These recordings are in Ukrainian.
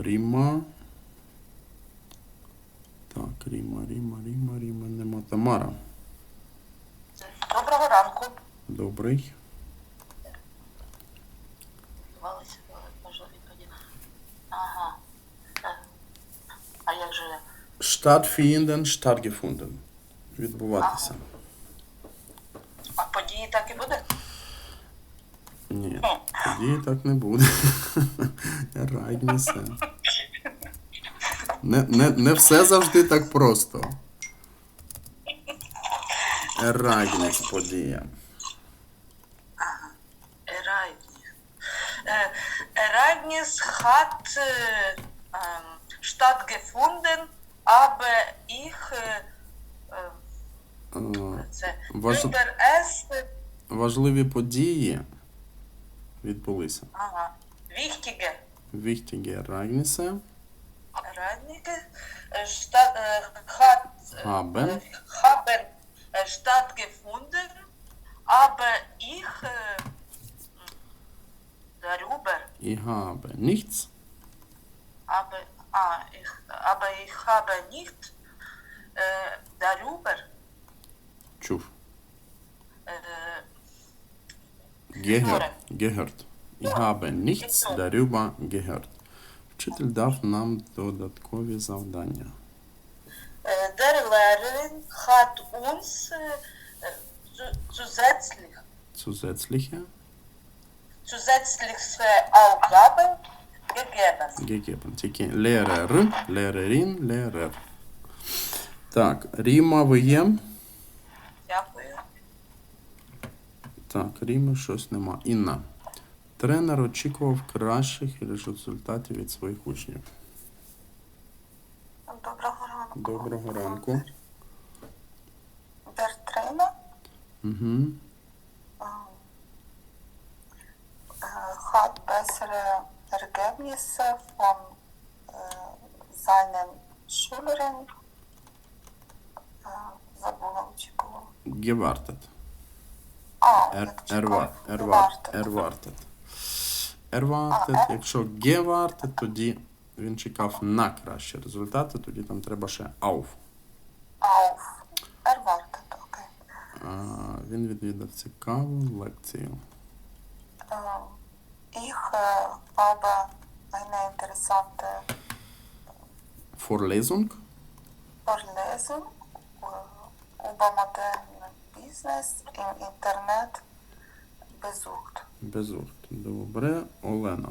Ріма. Так, Ріма, Ріма, Ріма, Ріма, нема. Тамара. Доброго ранку. Добрий. Валися, можливо, відповіді. Ага. А як же Stattfinden, stattgefunden. Відбуватися. а події так і буде? Ні, тоді так не буде. Райнісе. Не, не, не все завжди так просто. Ерагніс подія. Eragnis. Äh, Ereignis hat äh, ähm, stattgefunden, aber ich äh, Е, це, Важ... über es Важливі події відбулися. ага, wichtige Wichtige Ereignisse Ereignisse äh, statt, äh, hat, äh, Haben. äh, haben äh, stattgefunden, aber ich äh, darüber і habe nichts Aber, ah, ich, aber ich habe nicht äh, darüber чув. Gehört. Gehört. Ich habe nichts darüber gehört. Вчитель дав нам додаткові завдання. äh, der Lehrerin hat uns äh, zu, zusätzlich, Zusätzliche zusätzliche Aufgaben gegeben. gegeben. Тільки Lehrer, Lehrerin, Lehrer. Так, Ріма, ви є? Так, Ріми щось нема. Інна. Тренер очікував кращих результатів від своїх учнів. Доброго ранку. Доброго ранку. Trainer Угу. hat bessere Ergebnisse von seinen Schülern забула очікувала. Gewartet. Er. Erwartet. А, е. Якщо gewartet, тоді він чекав на кращі результати, тоді там треба ще auf. Auf. Erwartet, окей. Він відвідав цікаву лекцію. Ähm, äh, habe eine interessante Vorlesung. Vorlesung äh, Business im Internet besucht. Besucht. Добре. Олена.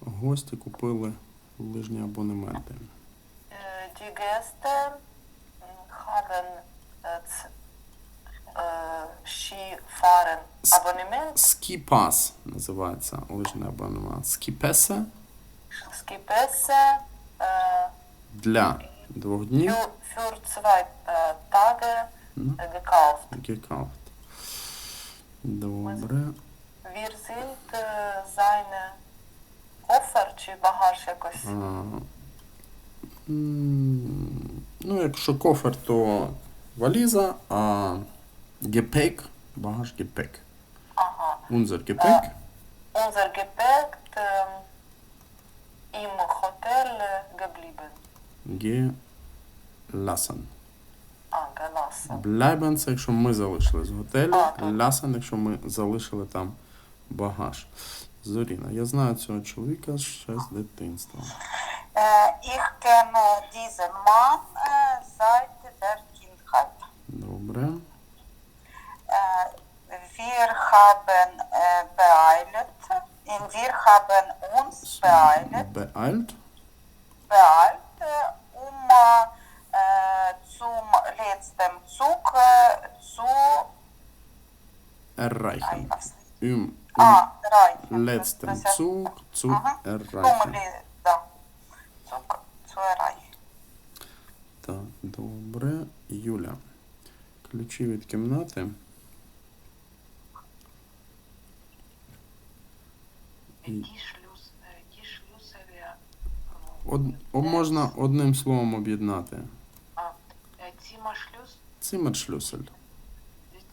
Гості купили лижні абонементи. Äh, Die Gäste äh, haben äh, äh, Skifahren Abonnement, Ski-Pass називається лижний абонемент. Skipässe äh, для двох днів. für, zwei äh, Tage äh, gekauft. Gekauft. Добре. Wir sind äh, seine Koffer чи багаж якось. А, ну, якщо кофер, то валіза, а гепек, багаж гепек. Ага. Унзер гепек. Unser Gepäck ähm, im Hotel äh, geblieben. Gelassen. Bleiben – це якщо ми залишили з готелю. Lassen, якщо ми залишили там багаж. Зоріна, я знаю цього чоловіка ще з дитинства. Äh, ich kenne diesen Mann äh, seit der Kindheit. Добре. Äh, wir haben äh, beeilt, äh, wir haben uns beeilt, Beeilt. beeilt äh, um äh, zum Zug äh, zu Erreichen. Um, um ah, erreichen. letzten Das heißt, Zug zu Aha. Um, erreichen. le- да, Zug zu erreichen. Так, добре. Юля. Ключі від кімнати. І Die, Schluss, äh, die Schlüssel äh, Од, о, можна одним словом об'єднати. Äh, äh, äh, äh,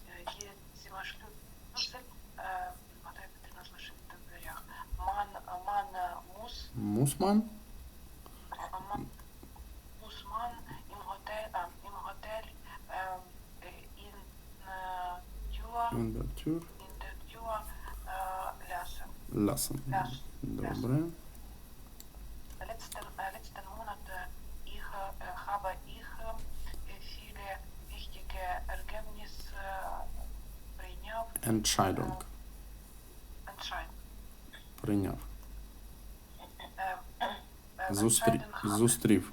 man im Hotel, äh, im Hotel ähm, äh, in, äh, Tür, in der Tür in der Tür äh, lassen. lassen. Lassen. Добре. Letzten, äh, letzten Monat äh, ich, äh, habe ich äh, viele wichtige Ergebnisse äh, Entscheidung. entscheiden. Прийняв. Äh, äh, Зустрі... Зустрів.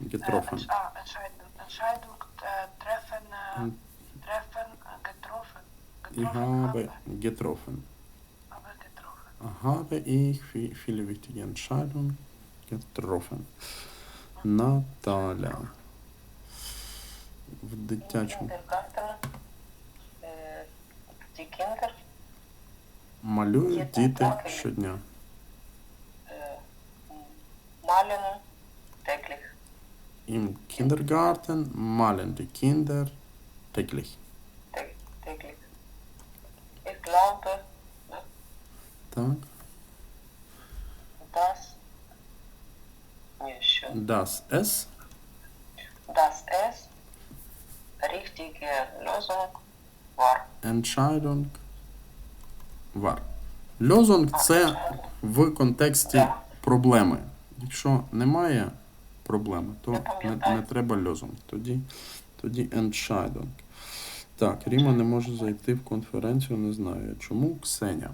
Getroffen. Äh, ah, Entscheidung, Entscheidung äh, treffen, äh, Hm. treffen, äh, getroffen. Ich habe getroffen. habe ich viele wichtige Entscheidungen getroffen. Наталя. В дитячому. Е, Die Kinder. малюють діти щодня. Е, malen täglich. Im Kindergarten malen die Kinder täglich. Tä- Täglich. Ich glaube, Так. dass еще, Das es dass es richtige Lösung war. Entscheidung war. Лозунг це в контексті проблеми. Якщо немає проблеми, то не, не треба лозунг. Тоді, тоді Entscheidung. Так, Ріма не може зайти в конференцію, не знаю чому. Ксеня.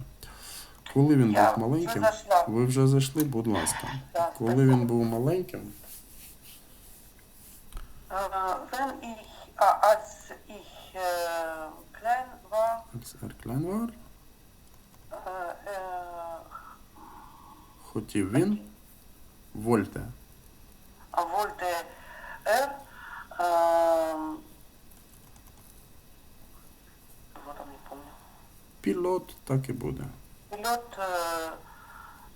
Коли він був маленьким, ви вже зайшли, будь ласка. Коли він був маленьким, wenn ich, als ich klein war, als er klein war, хотів він, вольте. wollte er, ähm, вот он, не помню, Пілот так і буде. Pilot, äh,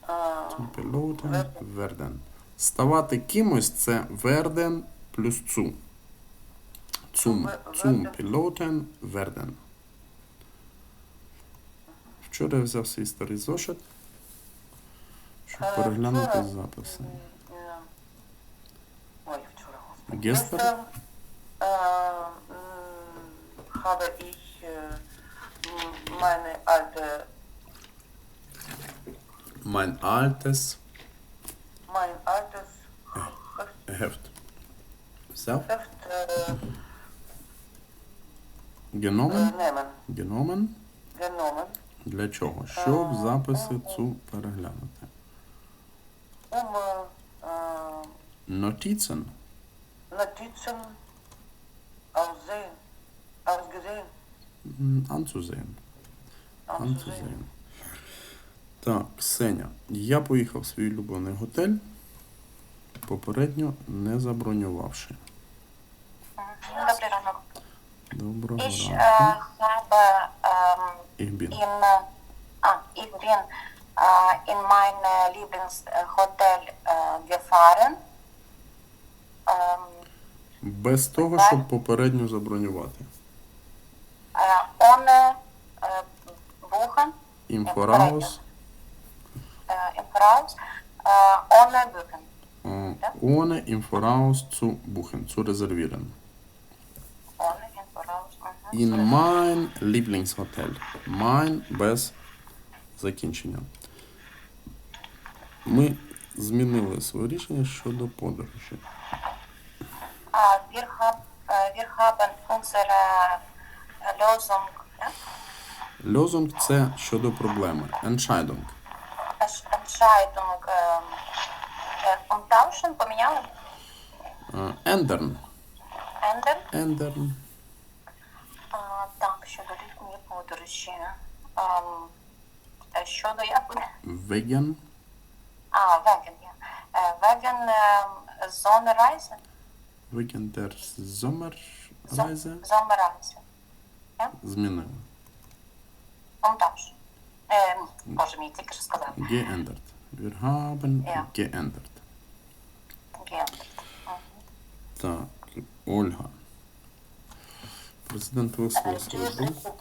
äh, Пілотен, верден. Ставати кимось це верден плюс цу. Цум верден. пілотен, верден. Вчора я взяв свій старий зошит, щоб Е, переглянути записи. äh, ой, вчора, господи. Mh, habe ich meine alte, Mein altes mein altes Heft. Взяв, Heft геномен, äh, геномен. Для чого? Щоб записи цу переглянути. um äh, äh, Notizen. Notizen aussehen, ausgesehen, Anzusehen. anzusehen. Anzusehen. Так, Ксеня. Я поїхав в свій улюблений готель, попередньо не забронювавши. Доброго Ich äh, habe ähm, Ich bin. in, äh, ah, ich bin äh, in mein äh, Lieblingshotel äh, gefahren. Ähm, Без того, щоб попередньо забронювати. äh, ohne äh, Buchen, Im Voraus, äh, im Voraus, äh, ohne Buchen. äh, ohne im Voraus zu buchen, zu reservieren. Ohne im Voraus. Mhm. In mein Lieblingshotel. Mein без закінчення. Ми змінили своє рішення щодо подорожі. Äh, wir, hab, äh, wir haben unsere äh, Lösung, ja? Лозунг це щодо проблеми. Entscheidung. Entsch- Entscheidung ähm, äh, umtauschen, поміняли, Äh, Ändern. ändern. Ändern. А, так, щодо літньої подорожі. Ам, е, щодо як буде? Wegen. А, веген є. Е, Веген ем, Зонерайзе. Wegen der Sommerreise. Зомерайзе. Змінили. Монтаж. Е, Боже мій, тільки що сказав. Geändert. Wir haben Ja. geändert. Ге- Так, Ольга. Президент висловив Е, свою Дуже думку.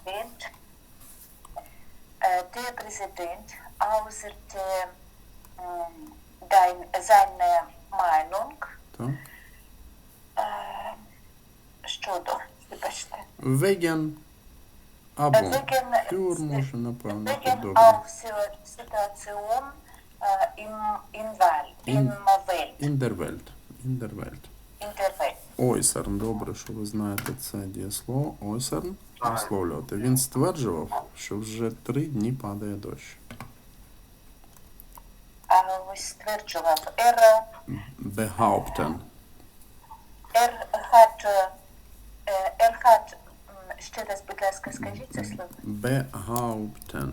Е, Ти Präsident äußerte seine Meinung щодо, вибачте, або wegen, фюр може, напевно, добре. Індервельт. in der Welt. Ойсерн, добре, що ви знаєте це дієслово. Ойсерн висловлювати. Він стверджував, що вже три дні падає дощ. Äh, стверджував, er, äh, Behaupten. er hat, äh, er hat, м, ще раз, будь ласка, скажіть це слово. Behaupten.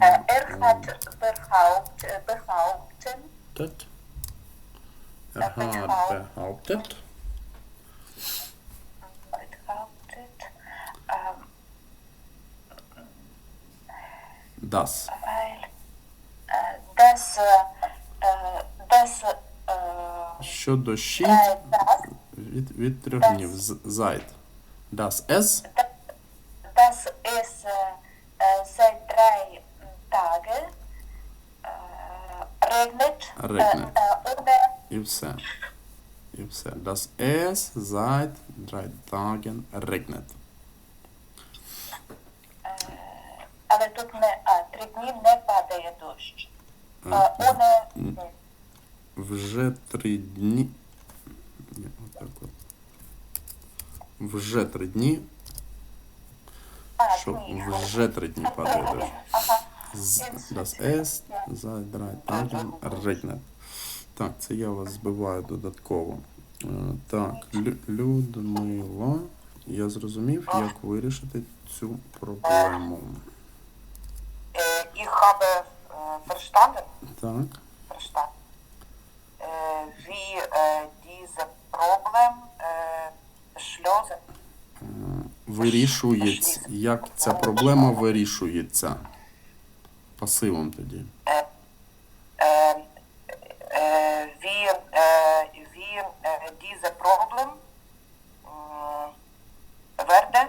Äh, er hat behaupt, äh, behaupten, Behauptet. Er hat behauptet, ähm, Das. weil äh, das, äh, äh, das, äh, Що дощі äh, das, від, від трьох днів. Зайд. Das es dass es äh, äh, seit drei Tagen äh, regnet, Regnet. Äh, äh, і все. І все. Das es seit drei Tagen regnet. але тут не а, три дні не падає дощ. Е, ohne, Вже три дні. Ні, отак от. Вже три дні. а, Що вже три дні падає дощ. Ага. З- Das es seit drei Tagen regnet. Так, це я вас збиваю додатково. Е, Так, Лю- Людмила. Я зрозумів, як вирішити цю проблему. Äh, ich habe äh, verstanden, Так. verstanden äh, wie äh, diese Problem äh, lösen. Вирішується. Як ця проблема вирішується? Пасивом тоді. Äh, äh, wie, äh, wie äh, diese Problem äh, werde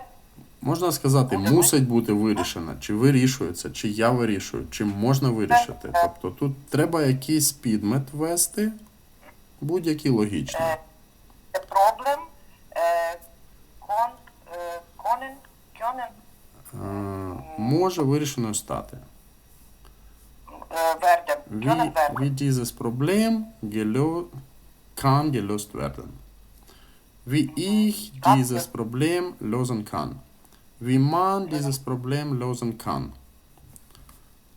Можна сказати, мусить бути вирішена, чи вирішується, чи я вирішую, чи можна вирішити. Тобто тут треба якийсь підмет ввести, будь-який логічний. äh, können, können Е, Може вирішеною стати. Wie, wie dieses Problem gelö kann gelöst werden. Wie ich dieses Problem lösen kann. Wie man dieses Problem lösen kann.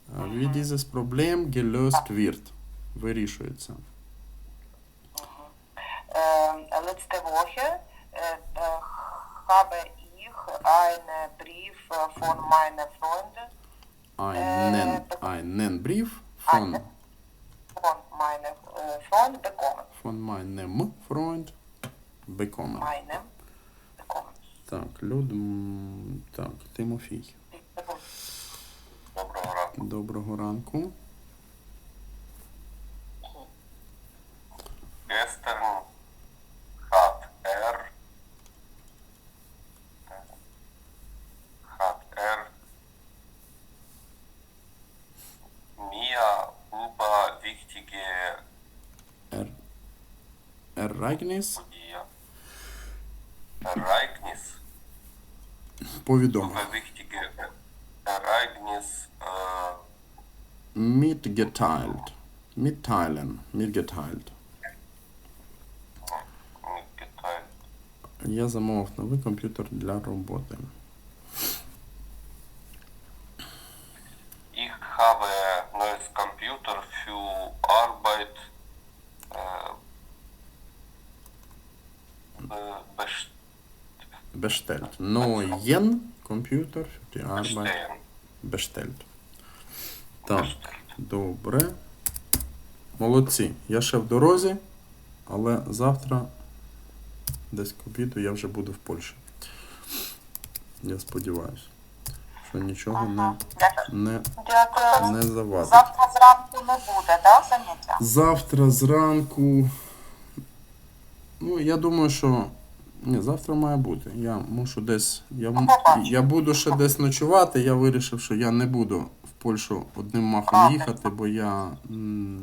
Äh, Wie dieses Problem gelöst wird. Вирішується. Äh, letzte Woche äh, äh, habe ich einen Brief äh, von meinen Freunden, Einen, einen Brief von, von meinen äh, Freunden bekommen. von meinem Freund bekommen. Meinem bekommen. Так, Люд... Так, Тимофій. Доброго ранку. Доброго ранку. Gestern hat er hat er mir über wichtige Er, Ereignis die повідомив. über wichtige Ereignis äh, Mitgeteilt. Mitteilen. Mitgeteilt. mitgeteilt. Я замовив новий комп'ютер для роботи. Bestellt. Neuen Computer für die Arbeit bestellt. Так, добре. Молодці. Я ще в дорозі, але завтра десь к обіду я вже буду в Польщі. Я сподіваюся, що нічого не, не, не завадить. Завтра зранку не буде, да, заняття? Завтра зранку. Ну, я думаю, що Ні, завтра має бути. Я мушу десь. Я, я буду ще десь ночувати. Я вирішив, що я не буду в Польщу одним махом їхати, бо я м,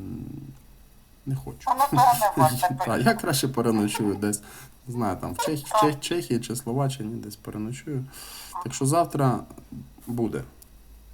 не хочу. Так, я краще переночую десь. Не знаю, там в Чех, Чех, Чехії чи Словаччині десь переночую. Так що завтра буде.